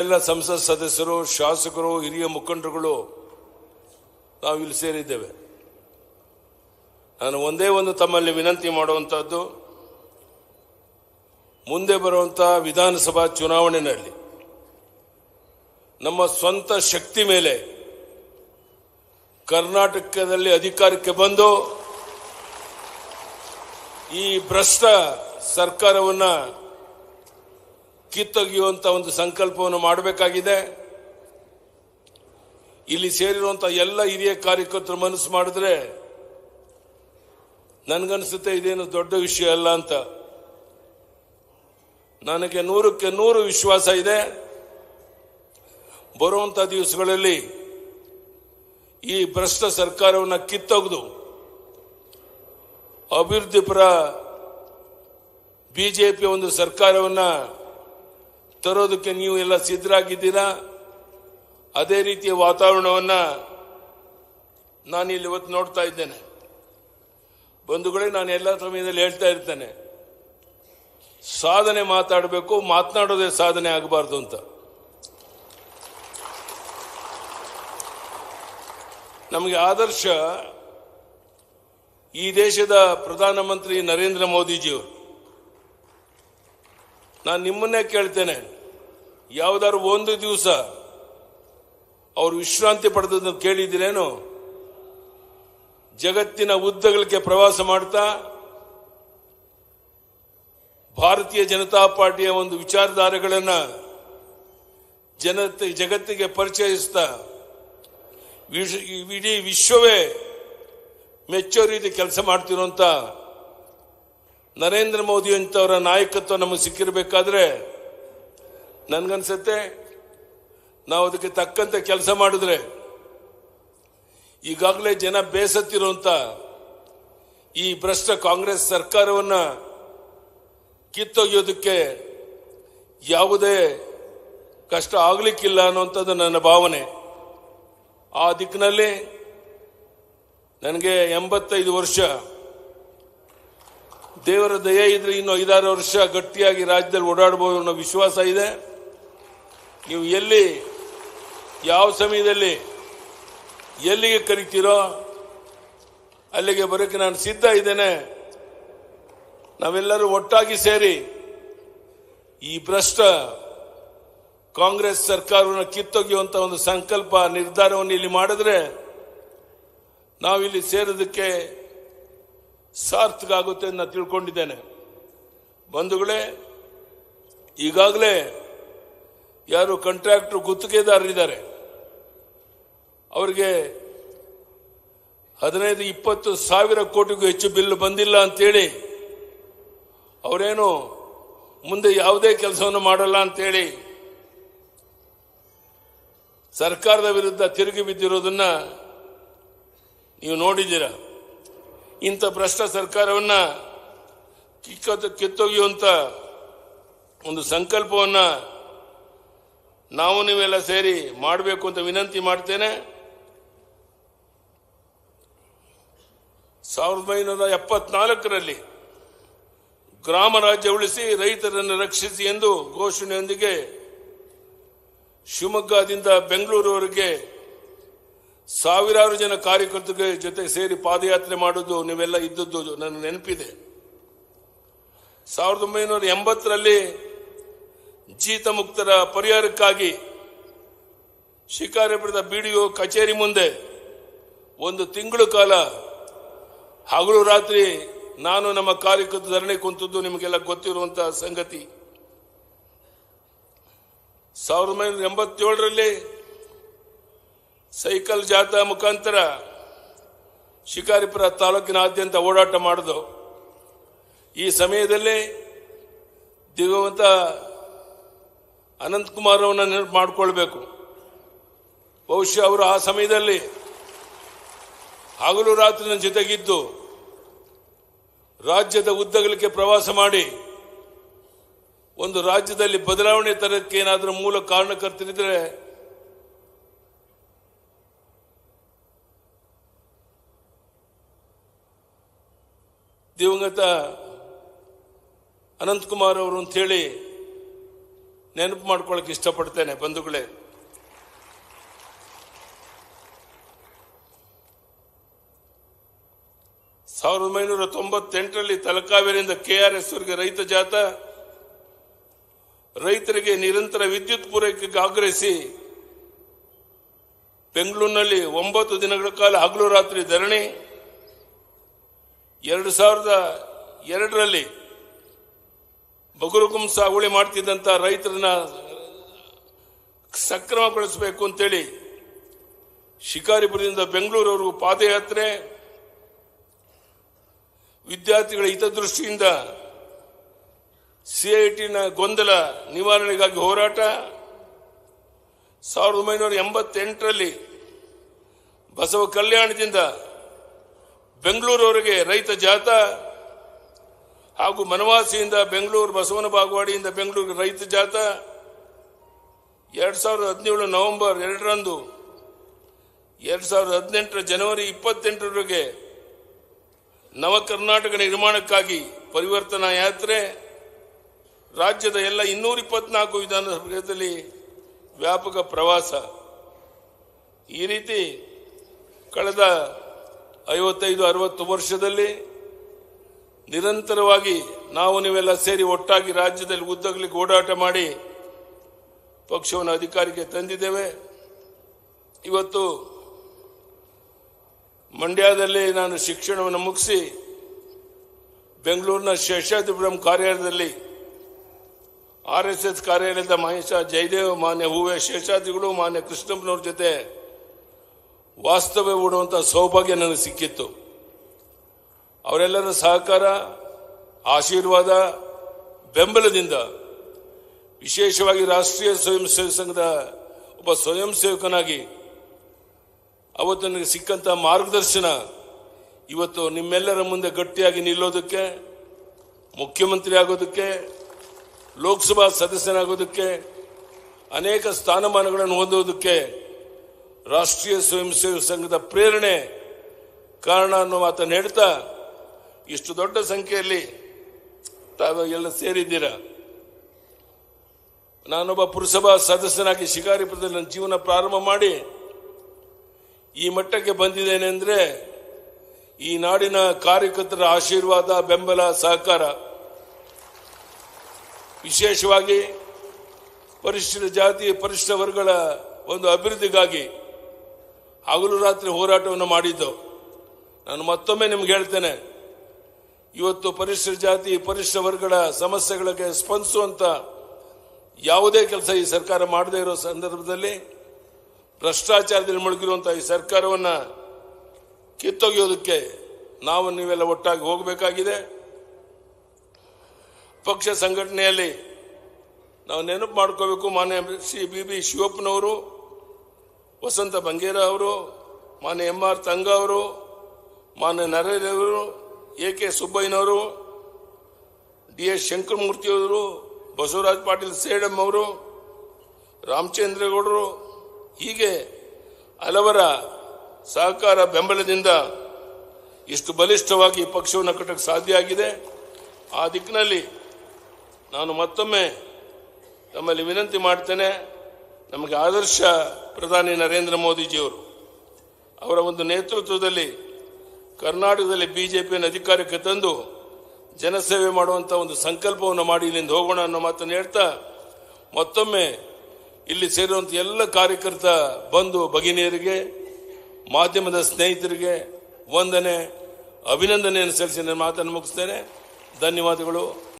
ಎಲ್ಲ ಸಂಸತ್ ಸದಸ್ಯರು, ಶಾಸಕರು, ಹಿರಿಯ ಮುಖಂಡರುಗಳು ನಾವು ಇಲ್ಲಿ ಸೇರಿದ್ದೇವೆ. ನಾನು ಒಂದೇ ಒಂದು ತಮ್ಮಲ್ಲಿ ವಿನಂತಿ ಮಾಡುವಂಥದ್ದು ಮುಂದೆ ಬರುವಂಥ ವಿಧಾನಸಭಾ ಚುನಾವಣೆಯಲ್ಲಿ ನಮ್ಮ ಸ್ವಂತ ಶಕ್ತಿ ಮೇಲೆ ಕರ್ನಾಟಕದಲ್ಲಿ ಅಧಿಕಾರಕ್ಕೆ ಬಂದು ಈ ಭ್ರಷ್ಟ ಸರ್ಕಾರವನ್ನ ಕಿತ್ತೊಗೆಯುವಂತ ಒಂದು ಸಂಕಲ್ಪವನ್ನು ಮಾಡಬೇಕಾಗಿದೆ. ಇಲ್ಲಿ ಸೇರಿರುವಂಥ ಎಲ್ಲ ಹಿರಿಯ ಕಾರ್ಯಕರ್ತರು ಮನಸ್ಸು ಮಾಡಿದ್ರೆ ನನಗನ್ಸುತ್ತೆ ಇದೇನು ದೊಡ್ಡ ವಿಷಯ ಅಲ್ಲ ಅಂತ. ನನಗೆ ನೂರಕ್ಕೆ ನೂರು ವಿಶ್ವಾಸ ಇದೆ. ಬರುವಂತ ದಿವಸಗಳಲ್ಲಿ ಈ ಭ್ರಷ್ಟ ಸರ್ಕಾರವನ್ನು ಕಿತ್ತೊಗೆದು ಅಭಿವೃದ್ಧಿಪರ ಬಿಜೆಪಿ ಒಂದು ಸರ್ಕಾರವನ್ನ ತರೋದಕ್ಕೆ ನೀವು ಎಲ್ಲ ಸಿದ್ಧರಾಗಿದ್ದೀರಾ? ಅದೇ ರೀತಿಯ ವಾತಾವರಣವನ್ನ ನಾನು ಇಲ್ಲಿ ಇವತ್ತು ನೋಡ್ತಾ ಇದ್ದೇನೆ. ಬಂಧುಗಳೇ, ನಾನು ಎಲ್ಲ ಸಮಯದಲ್ಲಿ ಹೇಳ್ತಾ ಇರ್ತೇನೆ. ಸಾಧನೆ ಮಾತಾಡಬೇಕು, ಮಾತನಾಡೋದೇ ಸಾಧನೆ ಆಗಬಾರ್ದು ಅಂತ. ನಮಗೆ ಆದರ್ಶ ಈ ದೇಶದ ಪ್ರಧಾನಮಂತ್ರಿ ನರೇಂದ್ರ ಮೋದಿಜಿಯವರು. ನಾನು ನಿಮ್ಮನ್ನೇ ಕೇಳ್ತೇನೆ. ಯಾವ್ದಾದ್ರು ಒಂದು ದಿವಸ ಅವರು ವಿಶ್ರಾಂತಿ ಪಡೆದದನ್ನು ಕೇಳಿದ್ದೀರೇನು? ಜಗತ್ತಿನ ಉದ್ದಗಳಿಗೆ ಪ್ರವಾಸ ಮಾಡ್ತಾ, ಭಾರತೀಯ ಜನತಾ ಪಾರ್ಟಿಯ ಒಂದು ವಿಚಾರಧಾರೆಗಳನ್ನ ಜನತೆ, ಜಗತ್ತಿಗೆ ಪರಿಚಯಿಸ್ತಾ ಇಡೀ ವಿಶ್ವವೇ ಮೆಚ್ಚೋ ರೀತಿ ಕೆಲಸ ಮಾಡ್ತಿರುವಂತ ನರೇಂದ್ರ ಮೋದಿ ಅಂತವರ ನಾಯಕತ್ವ ನಮಗೆ ಸಿಕ್ಕಿರಬೇಕಾದ್ರೆ ನನ್ಗನ್ಸತ್ತೆ, ನಾವು ಅದಕ್ಕೆ ತಕ್ಕಂತೆ ಕೆಲಸ ಮಾಡಿದ್ರೆ, ಈಗಾಗಲೇ ಜನ ಬೇಸತ್ತಿರುವಂತ ಈ ಭ್ರಷ್ಟ ಕಾಂಗ್ರೆಸ್ ಸರ್ಕಾರವನ್ನ ಕಿತ್ತೊಗೆಯೋದಕ್ಕೆ ಯಾವುದೇ ಕಷ್ಟ ಆಗ್ಲಿಕ್ಕಿಲ್ಲ ಅನ್ನುವಂಥದ್ದು ನನ್ನ ಭಾವನೆ. ಆ ದಿಕ್ಕಿನಲ್ಲಿ ನನಗೆ ಎಂಬತ್ತೈದು ವರ್ಷ, ದೇವರ ದಯೆ ಇದ್ರೆ ಇನ್ನು ಐದಾರು ವರ್ಷ ಗಟ್ಟಿಯಾಗಿ ರಾಜ್ಯದಲ್ಲಿ ಓಡಾಡಬಹುದು ಅನ್ನೋ ವಿಶ್ವಾಸ ಇದೆ. ನೀವು ಎಲ್ಲಿ, ಯಾವ ಸಮಯದಲ್ಲಿ, ಎಲ್ಲಿಗೆ ಕರಿತೀರೋ, ಅಲ್ಲಿಗೆ ಬರೋಕ್ಕೆ ನಾನು ಸಿದ್ಧ ಇದ್ದೇನೆ. ನಾವೆಲ್ಲರೂ ಒಟ್ಟಾಗಿ ಸೇರಿ ಈ ಭ್ರಷ್ಟ ಕಾಂಗ್ರೆಸ್ ಸರ್ಕಾರವನ್ನು ಕಿತ್ತೊಗೆಯುವಂತ ಒಂದು ಸಂಕಲ್ಪ, ನಿರ್ಧಾರವನ್ನು ಇಲ್ಲಿ ಮಾಡಿದ್ರೆ ನಾವಿಲ್ಲಿ ಸೇರೋದಕ್ಕೆ ಸಾರ್ಥಕ ಆಗುತ್ತೆ ಅಂತ ತಿಳ್ಕೊಂಡಿದ್ದೇನೆ. ಬಂಧುಗಳೇ, ಈಗಾಗಲೇ ಯಾರು ಕಾಂಟ್ರಾಕ್ಟರ್ ಗುತ್ತಿಗೆದಾರರಿದ್ದಾರೆ. ಅವರಿಗೆ ಹದಿನೈದು, ಇಪ್ಪತ್ತು ಸಾವಿರ ಕೋಟಿಗೂ ಹೆಚ್ಚು ಬಿಲ್ ಬಂದಿಲ್ಲ ಅಂತೇಳಿ ಅವರೇನು ಮುಂದೆ ಯಾವುದೇ ಕೆಲಸವನ್ನು ಮಾಡಲ್ಲ ಅಂತೇಳಿ ಸರ್ಕಾರದ ವಿರುದ್ಧ ತಿರುಗಿ ಬಿದ್ದಿರೋದನ್ನ ನೀವು ನೋಡಿದ್ದೀರ. ಇಂಥ ಭ್ರಷ್ಟ ಸರ್ಕಾರವನ್ನ ಕಿಕ್ಕತ್ತು ಕಿತ್ತೊಗೆಯುವಂತ ಒಂದು ಸಂಕಲ್ಪವನ್ನ ನಾವು ನೀವೆಲ್ಲ ಸೇರಿ ಮಾಡಬೇಕು ಅಂತ ವಿನಂತಿ ಮಾಡ್ತೇನೆ. ಸಾವಿರದ ಒಂಬೈನೂರ ಎಪ್ಪತ್ನಾಲ್ಕರಲ್ಲಿ ಗ್ರಾಮ ರಾಜ್ಯ ಉಳಿಸಿ ರೈತರನ್ನು ರಕ್ಷಿಸಿ ಎಂದು ಘೋಷಣೆಯೊಂದಿಗೆ ಶಿವಮೊಗ್ಗದಿಂದ ಬೆಂಗಳೂರುವರೆಗೆ ಸಾವಿರಾರು ಜನ ಕಾರ್ಯಕರ್ತರಿಗೆ ಜೊತೆ ಸೇರಿ ಪಾದಯಾತ್ರೆ ಮಾಡುದು ನೀವೆಲ್ಲ ಇದ್ದದ್ದು ನನ್ನ ನೆನಪಿದೆ. ಸಾವಿರದ ಒಂಬೈನೂರ ಎಂಬತ್ತರಲ್ಲಿ ಜೀತ ಮುಕ್ತರ ಪರಿಹಾರಕ್ಕಾಗಿ ಶಿಕಾರಿಪುರದ ಬಿಡಿಒ ಕಚೇರಿ ಮುಂದೆ ಒಂದು ತಿಂಗಳು ಕಾಲ ಹಗಲು ರಾತ್ರಿ ನಾನು ನಮ್ಮ ಕಾರ್ಯಕರ್ತರು ಧರಣಿ ಕುಂತದ್ದು ನಿಮಗೆಲ್ಲ ಗೊತ್ತಿರುವಂತಹ ಸಂಗತಿ. ಸಾವಿರದ ಒಂಬೈನೂರ ಎಂಬತ್ತೇಳರಲ್ಲಿ ಸೈಕಲ್ ಜಾಥಾ ಮುಖಾಂತರ ಶಿಕಾರಿಪುರ ತಾಲೂಕಿನಾದ್ಯಂತ ಓಡಾಟ ಮಾಡಿದು ಈ ಸಮಯದಲ್ಲಿ ದಿವಂತ ಅನಂತಕುಮಾರ್ ಅವರನ್ನ ನೆನಪು ಮಾಡಿಕೊಳ್ಬೇಕು. ಬಹುಶಃ ಅವರು ಆ ಸಮಯದಲ್ಲಿ ಹಗಲು ರಾತ್ರಿ ನನ್ನ ಜೊತೆಗಿದ್ದು ರಾಜ್ಯದ ಉದ್ದಗಲಕ್ಕೆ ಪ್ರವಾಸ ಮಾಡಿ ಒಂದು ರಾಜ್ಯದಲ್ಲಿ ಬದಲಾವಣೆ ತರಕ್ಕೆ ಏನಾದರೂ ಮೂಲ ಕಾರಣಕರ್ತರಿದ್ರೆ ದಿವಂಗತ ಅನಂತಕುಮಾರ್ ಅವರು ಅಂತ ಹೇಳಿ ನೆನಪು ಮಾಡ್ಕೊಳ್ಳೋಕೆ ಇಷ್ಟಪಡ್ತೇನೆ, ಬಂಧುಗಳೇ. ಸಾವಿರದ ಒಂಬೈನೂರ ತೊಂಬತ್ತೆಂಟರಲ್ಲಿ ತಲಕಾವೇರಿಯಿಂದ ಕೆಆರ್ಎಸ್ ವರೆಗೆ ರೈತ ಜಾತ, ರೈತರಿಗೆ ನಿರಂತರ ವಿದ್ಯುತ್ ಪೂರೈಕೆಗೆ ಆಗ್ರಹಿಸಿ, ಬೆಂಗಳೂರಿನಲ್ಲಿ ಒಂಬತ್ತು ದಿನಗಳ ಕಾಲ ಹಗಲು ರಾತ್ರಿ ಧರಣಿ, ಎರಡು ಸಾವಿರದ ಎರಡರಲ್ಲಿ ಬಗುರುಗುಂ ಸಾಗುವಳಿ ಮಾಡ್ತಿದ್ದಂತ ರೈತರನ್ನ ಸಕ್ರಮಗೊಳಿಸಬೇಕು ಅಂತೇಳಿ ಶಿಕಾರಿಪುರದಿಂದ ಬೆಂಗಳೂರವರೆಗೂ ಪಾದಯಾತ್ರೆ. ವಿದ್ಯಾರ್ಥಿಗಳ ಹಿತದೃಷ್ಟಿಯಿಂದ ಸಿಐಟಿನ ಗೊಂದಲ ನಿವಾರಣೆಗಾಗಿ ಹೋರಾಟ. ಸಾವಿರದ ಒಂಬೈನೂರ ಎಂಬತ್ತೆಂಟರಲ್ಲಿ ಬಸವ ಕಲ್ಯಾಣದಿಂದ ಬೆಂಗಳೂರವರೆಗೆ ರೈತ ಜಾಥಾ. ಹಾಗೂ ಮನವಾಸಿಯಿಂದ ಬೆಂಗಳೂರು, ಬಸವನ ಬಾಗವಾಡಿಯಿಂದ ಬೆಂಗಳೂರು ರೈತ ಜಾಥಾ ಎರಡ್ ಸಾವಿರದ ಹದಿನೇಳು ನವೆಂಬರ್ ಎರಡರಂದು, ಎರಡ್ ಸಾವಿರದ ಹದಿನೆಂಟರ ಜನವರಿ ಇಪ್ಪತ್ತೆಂಟರವರೆಗೆ ನವ ಕರ್ನಾಟಕ ನಿರ್ಮಾಣಕ್ಕಾಗಿ ಪರಿವರ್ತನಾ ಯಾತ್ರೆ, ರಾಜ್ಯದ ಎಲ್ಲ ಇನ್ನೂರ ಇಪ್ಪತ್ನಾಲ್ಕು ವಿಧಾನಸಭೆಯಲ್ಲಿ ವ್ಯಾಪಕ ಪ್ರವಾಸ. ಈ ರೀತಿ ಕಳೆದ ಐವತ್ತೈದು, ಅರವತ್ತು ವರ್ಷದಲ್ಲಿ ನಿರಂತರವಾಗಿ ನಾವು ನೀವೆಲ್ಲ ಸೇರಿ ಒಟ್ಟಾಗಿ ರಾಜ್ಯದಲ್ಲಿ ಉದ್ದಗಲಿಕ್ಕೆ ಓಡಾಟ ಮಾಡಿ ಪಕ್ಷವನ್ನು ಅಧಿಕಾರಕ್ಕೆ ತಂದಿದ್ದೇವೆ. ಇವತ್ತು ಮಂಡ್ಯದಲ್ಲಿ ನಾನು ಶಿಕ್ಷಣವನ್ನು ಮುಗಿಸಿ ಬೆಂಗಳೂರಿನ ಶೇಷಾದ್ರಿಪುರಂ ಕಾರ್ಯಾಲಯದಲ್ಲಿ ಆರ್ ಎಸ್ ಎಸ್ ಕಾರ್ಯಾಲಯದ ಮಹೇಶ ಜಯದೇವ್, ಮಾನ್ಯ ಹೂವೆ ಶೇಷಾದ್ರಿಗಳು, ಮಾನ್ಯ ಕೃಷ್ಣಪ್ಪನವ್ರ ಜೊತೆ ವಾಸ್ತವ್ಯ ಹೂಡುವಂಥ ಸೌಭಾಗ್ಯ ನನಗೆ ಸಿಕ್ಕಿತ್ತು. ಅವರೆಲ್ಲರ ಸಹಕಾರ, ಆಶೀರ್ವಾದ, ಬೆಂಬಲದಿಂದ ವಿಶೇಷವಾಗಿ ರಾಷ್ಟ್ರೀಯ ಸ್ವಯಂ ಸೇವಕ ಸಂಘದ ಒಬ್ಬ ಸ್ವಯಂ ಸೇವಕನಾಗಿ ಅವತ್ತು ನನಗೆ ಸಿಕ್ಕಂತ ಮಾರ್ಗದರ್ಶನ ಇವತ್ತು ನಿಮ್ಮೆಲ್ಲರ ಮುಂದೆ ಗಟ್ಟಿಯಾಗಿ ನಿಲ್ಲೋದಕ್ಕೆ, ಮುಖ್ಯಮಂತ್ರಿ ಆಗೋದಕ್ಕೆ, ಲೋಕಸಭಾ ಸದಸ್ಯನಾಗೋದಕ್ಕೆ, ಅನೇಕ ಸ್ಥಾನಮಾನಗಳನ್ನು ಹೊಂದೋದಕ್ಕೆ ರಾಷ್ಟ್ರೀಯ ಸ್ವಯಂ ಸೇವಕ ಸಂಘದ ಪ್ರೇರಣೆ ಕಾರಣ ಅನ್ನೋ ಮಾತನ್ನು ಹೇಳ್ತಾ ಇಷ್ಟು ದೊಡ್ಡ ಸಂಖ್ಯೆಯಲ್ಲಿ ತಾವು ಎಲ್ಲ ಸೇರಿದ್ದೀರ. ನಾನೊಬ್ಬ ಪುರಸಭಾ ಸದಸ್ಯನಾಗಿ ಶಿಕಾರಿಪುರದಲ್ಲಿ ನನ್ನ ಜೀವನ ಪ್ರಾರಂಭ ಮಾಡಿ ಈ ಮಟ್ಟಕ್ಕೆ ಬಂದಿದ್ದೇನೆ ಅಂದ್ರೆ ಈ ನಾಡಿನ ಕಾರ್ಯಕರ್ತರ ಆಶೀರ್ವಾದ, ಬೆಂಬಲ, ಸಹಕಾರ. ವಿಶೇಷವಾಗಿ ಪರಿಶಿಷ್ಟ ಜಾತಿ, ಪರಿಶಿಷ್ಟ ವರ್ಗಗಳ ಒಂದು ಅಭಿವೃದ್ಧಿಗಾಗಿ ಹಗಲು ರಾತ್ರಿ ಹೋರಾಟವನ್ನು ಮಾಡಿದ್ದು. ನಾನು ಮತ್ತೊಮ್ಮೆ ನಿಮ್ಗೆ ಹೇಳ್ತೇನೆ ಇವತ್ತು ಪರಿಶಿಷ್ಟ ಜಾತಿ, ಪರಿಶಿಷ್ಟ ವರ್ಗಗಳ ಸಮಸ್ಯೆಗಳಿಗೆ ಸ್ಪಂದಿಸುವಂತ ಯಾವುದೇ ಕೆಲಸ ಈ ಸರ್ಕಾರ ಮಾಡದೇ ಇರೋ ಸಂದರ್ಭದಲ್ಲಿ ಭ್ರಷ್ಟಾಚಾರದಲ್ಲಿ ಮುಳುಗಿರುವಂತಹ ಈ ಸರ್ಕಾರವನ್ನ ಕಿತ್ತೊಗೆಯೋದಕ್ಕೆ ನಾವು ನೀವೆಲ್ಲ ಒಟ್ಟಾಗಿ ಹೋಗಬೇಕಾಗಿದೆ. ಪಕ್ಷ ಸಂಘಟನೆಯಲ್ಲಿ ನಾವು ನೆನಪು ಮಾಡ್ಕೋಬೇಕು. ಮಾನ್ಯ ಶ್ರೀ ಬಿ ಬಿ ಶಿವಪ್ಪನವರು, ವಸಂತ ಬಂಗೇರ ಅವರು ಮಾನ್ಯ ಎಂ ಆರ್ ತಂಗ ಅವರು, ಮಾನ್ಯ ನರೇಂದ್ರ ಅವರು ಎ ಕೆ ಸುಬ್ಬಯ್ಯನವರು, ಡಿ ಎಸ್ ಶಂಕರಮೂರ್ತಿಯವರು ಬಸವರಾಜ್ ಪಾಟೀಲ್ ಸೇಡಮ್ ಅವರು, ರಾಮಚಂದ್ರೇಗೌಡರು, ಹೀಗೆ ಹಲವರ ಸಹಕಾರ ಬೆಂಬಲದಿಂದ ಇಷ್ಟು ಬಲಿಷ್ಠವಾಗಿ ಪಕ್ಷವನ್ನು ಕಟ್ಟಕ್ಕೆ ಸಾಧ್ಯ ಆಗಿದೆ. ಆ ದಿಕ್ಕಿನಲ್ಲಿ ನಾನು ಮತ್ತೊಮ್ಮೆ ತಮ್ಮಲ್ಲಿ ವಿನಂತಿ ಮಾಡ್ತೇನೆ, ನಮಗೆ ಆದರ್ಶ ಪ್ರಧಾನಿ ನರೇಂದ್ರ ಮೋದಿಜಿಯವರು ಅವರ ಒಂದು ನೇತೃತ್ವದಲ್ಲಿ ಕರ್ನಾಟಕದಲ್ಲಿ ಬಿಜೆಪಿಯನ್ನು ಅಧಿಕಾರಕ್ಕೆ ತಂದು ಜನಸೇವೆ ಮಾಡುವಂಥ ಒಂದು ಸಂಕಲ್ಪವನ್ನು ಮಾಡಿ ಇಲ್ಲಿಂದ ಹೋಗೋಣ ಅನ್ನೋ ಮಾತನ್ನು ಹೇಳ್ತಾ ಮತ್ತೊಮ್ಮೆ ಇಲ್ಲಿ ಸೇರುವಂತ ಎಲ್ಲ ಕಾರ್ಯಕರ್ತ ಬಂಧು ಭಗಿನಿಯರಿಗೆ, ಮಾಧ್ಯಮದ ಸ್ನೇಹಿತರಿಗೆ ವಂದನೆ, ಅಭಿನಂದನೆಯನ್ನು ಸಲ್ಲಿಸಿ ನನ್ನ ಮಾತನ್ನು ಮುಗಿಸ್ತೇನೆ. ಧನ್ಯವಾದಗಳು.